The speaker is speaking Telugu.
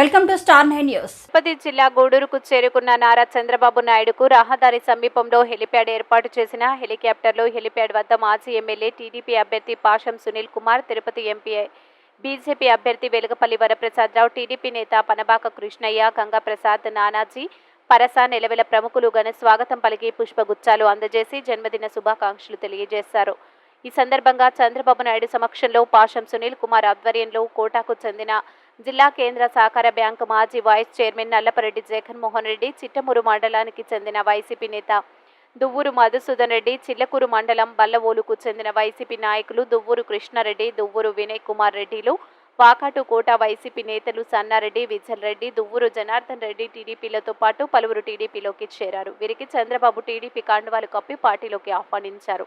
Welcome to star nine news. Tirupati జిల్లా గూడూరుకు చేరుకున్న నారా చంద్రబాబు నాయుడుకు రహదారి సమీపంలో హెలిప్యాడ్ ఏర్పాటు చేసిన హెలికాప్టర్లో హెలిప్యాడ్ వద్ద మాజీ ఎమ్మెల్యే టీడీపీ అభ్యర్థి పాషం సునీల్ కుమార్ తిరుపతి ఎంపీ బీజేపీ అభ్యర్థి వెలుగపల్లి వరప్రసాదరావు టీడీపీ నేత పనబాక కృష్ణయ్య గంగాప్రసాద్ నానాజీ పరస నిలవెల ప్రముఖులు ఘన స్వాగతం పలికి పుష్పగుచ్చాలు అందజేసి జన్మదిన శుభాకాంక్షలు తెలియజేశారు. ఈ సందర్భంగా చంద్రబాబు నాయుడు సమక్షంలో పాషం సునీల్ కుమార్ ఆధ్వర్యంలో కోటాకు చెందిన జిల్లా కేంద్ర సహకార బ్యాంకు మాజీ వైస్ చైర్మన్ నల్లపరెడ్డి జగన్మోహన్ రెడ్డి చిట్టమూరు మండలానికి చెందిన వైసీపీ నేత దువ్వూరు మధుసూదన్ రెడ్డి చిల్లకూరు మండలం బల్లవోలుకు చెందిన వైసీపీ నాయకులు దువ్వూరు కృష్ణారెడ్డి దువ్వూరు వినయ్ కుమార్ రెడ్డిలు వాకాటు కోట వైసీపీ నేతలు సన్నారెడ్డి విజల్ రెడ్డి దువ్వూరు జనార్దన్ రెడ్డి టీడీపీలతో పాటు పలువురు టీడీపీలోకి చేరారు. వీరికి చంద్రబాబు టీడీపీ కాండవాలు కప్పి పార్టీలోకి ఆహ్వానించారు.